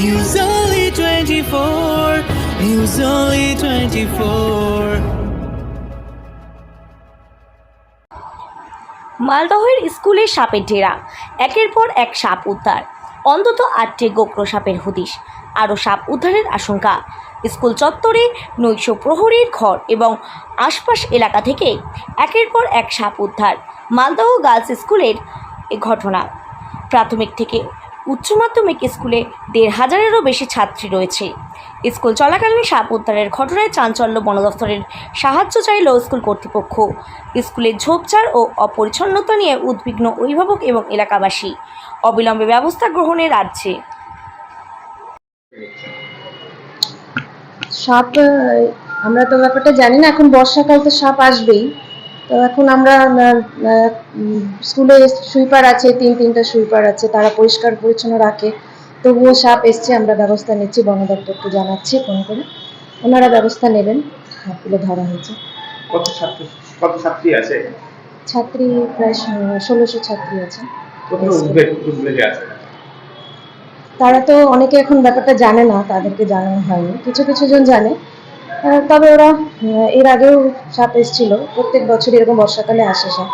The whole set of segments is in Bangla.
News Only 24. News Only 24. মালদহের স্কুলে সাপের ডেরা। একের পর এক সাপ উদ্ধার। অন্তত আটটি গোপ্র সাপের হদিশ। আরও সাপ উদ্ধারের আশঙ্কা। স্কুল চত্বরে নৈশ প্রহরীর ঘর এবং আশপাশ এলাকা থেকে একের পর এক সাপ উদ্ধার। মালদহ গার্লস স্কুলের ঘটনা। প্রাথমিক থেকে উচ্চ মাধ্যমিক স্কুলে দেড় হাজারেরও বেশি ছাত্রী রয়েছে। স্কুল চলাকালীন সাপ উদ্ধারের ঘটনায় চাঞ্চল্য বন দফতরের সাহায্য চাইল স্কুল কর্তৃপক্ষ। স্কুলের ঝোপঝাড় ও অপরিচ্ছন্নতা নিয়ে উদ্বিগ্ন অভিভাবক এবং এলাকাবাসী। অবিলম্বে ব্যবস্থা গ্রহণের রাজ্যে। সাপ আমরা তো ব্যাপারটা জানি না, এখন বর্ষাকাল তো সাপ আসবেই। এখন আমরা স্কুলে সুইপার আছে তিন তিনটা সুইপার আছে তারা পরিষ্কার পরিচ্ছন্ন রাখে। তবুও সাপ এসছে আমরা ব্যবস্থা নিচ্ছি বন দপ্তরকে জানাচ্ছি ফোন করে। ওনারা ব্যবস্থা নেবেন সাপগুলো ধরা হয়েছে। কত ছাত্র কত ছাত্রী আছে? ছাত্রী প্রায় ষোলোশো ছাত্রী আছে? তারা তো অনেকে এখন ব্যাপারটা জানে না তাদেরকে জানানো হয়নি। কিছু কিছু জন জানে। তবে ওরা এর আগেও সাপ এসেছিল। প্রত্যেক বছর এরকম বর্ষাকালে আসে সাপ।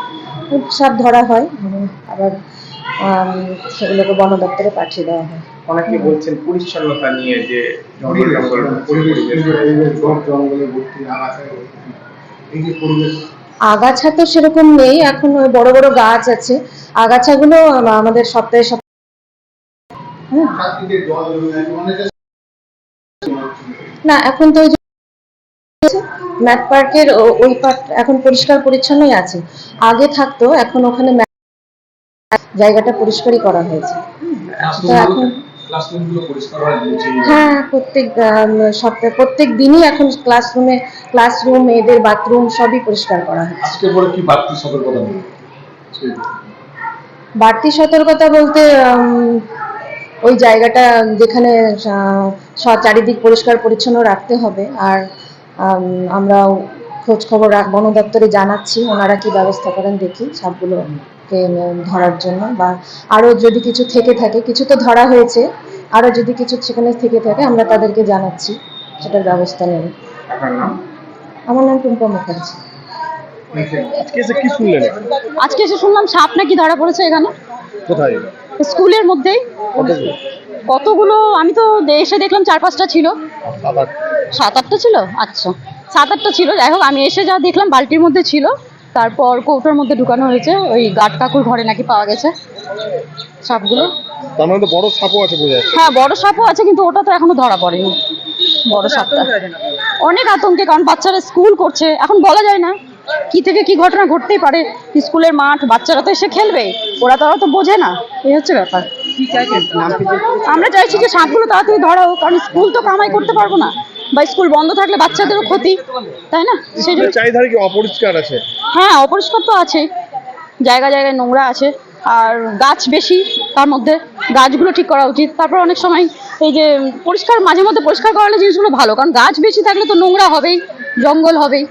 সাপ ধরা হয় আবার সেগুলোকে বন দপ্তরে পাঠিয়ে দেওয়া হয়। অনেকে বলছেন পরিচ্ছন্নতা নিয়ে যে আগাছা তো সেরকম নেই এখন ওই বড় বড় গাছ আছে। আগাছাগুলো আম- আমাদের সপ্তাহে সপ্তাহে না এখন তো যে পার্কের ওই পার্ক এখন পরিষ্কার পরিচ্ছন্নই আছে। আগে থাকতো এখন ওখানে জায়গাটা পরিষ্কারই করা হয়েছে। তো এখন হয় প্রত্যেক সপ্তাহে প্রত্যেক দিনই এখন ক্লাসরুমে ক্লাসরুম মেয়েদের বাথরুম সবই পরিষ্কার করা হয় আজকে পরে কি বাড়তি সতর্কতা বাড়তি সতর্কতা বলতে ওই জায়গাটা যেখানে চারিদিক পরিষ্কার পরিচ্ছন্ন রাখতে হবে। আর আমরা খোঁজ খবর রাখ বন দপ্তরে জানাচ্ছি ওনারা কি ব্যবস্থা করেন দেখি সবগুলোকে উম, ধরার জন্য। বা আরও যদি কিছু থেকে থাকে কিছু তো ধরা হয়েছে আরও যদি কিছু সেখানে থেকে থাকে আমরা তাদেরকে জানাচ্ছি সেটার ব্যবস্থা নেব আমার নাম টুম্পা মুখার্জি। আজকে এসে কি শুনলেন? আজকে এসে শুনলাম সাপ নাকি ধরা পড়েছে এখানে। কোথায় স্কুলের মধ্যেই। কতগুলো? আমি তো এসে দেখলাম চার পাঁচটা ছিল। সাত আটটা ছিল? আচ্ছা। সাত আটটা ছিল। যাই হোক আমি এসে যা দেখলাম বালতির মধ্যে ছিল। তারপর কৌটোর মধ্যে ঢুকানো হয়েছে। ওই গাট কাকুর ঘরে নাকি পাওয়া গেছে সাপগুলো। তার মানে তো বড় সাপও আছে বোঝা হ্যাঁ বড় সাপও আছে কিন্তু ওটা তো এখনও ধরা পড়েনি। বড় সাপটা। অনেক আতঙ্কে কারণ বাচ্চারা স্কুল করছে। এখন বলা যায় না কি থেকে কি ঘটনা ঘটতেই পারে। স্কুলের মাঠ বাচ্চারা তো এসে খেলবে। ওরা তো তো বোঝে না। এই হচ্ছে ব্যাপার। আমরা চাইছি যে সাপগুলো তাড়াতাড়ি ধরা হোক কারণ স্কুল তো কামাই করতে পারব না। বা স্কুল বন্ধ থাকলে বাচ্চাদেরও ক্ষতি তাই না? সেই জন্য চারিধারে কি অপরিষ্কার আছে? হ্যাঁ অপরিষ্কার তো আছে। জায়গা জায়গায় নোংরা আছে। আর গাছ বেশি তার মধ্যে গাছগুলো ঠিক করা উচিত। তারপর অনেক সময় এই যে পরিষ্কার মাঝে মধ্যে পরিষ্কার করালে জিনিসগুলো ভালো কারণ গাছ বেশি থাকলে তো নোংরা হবেই জঙ্গল হবেই।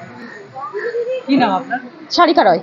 কি নাম আপনার? সারিকা রয়।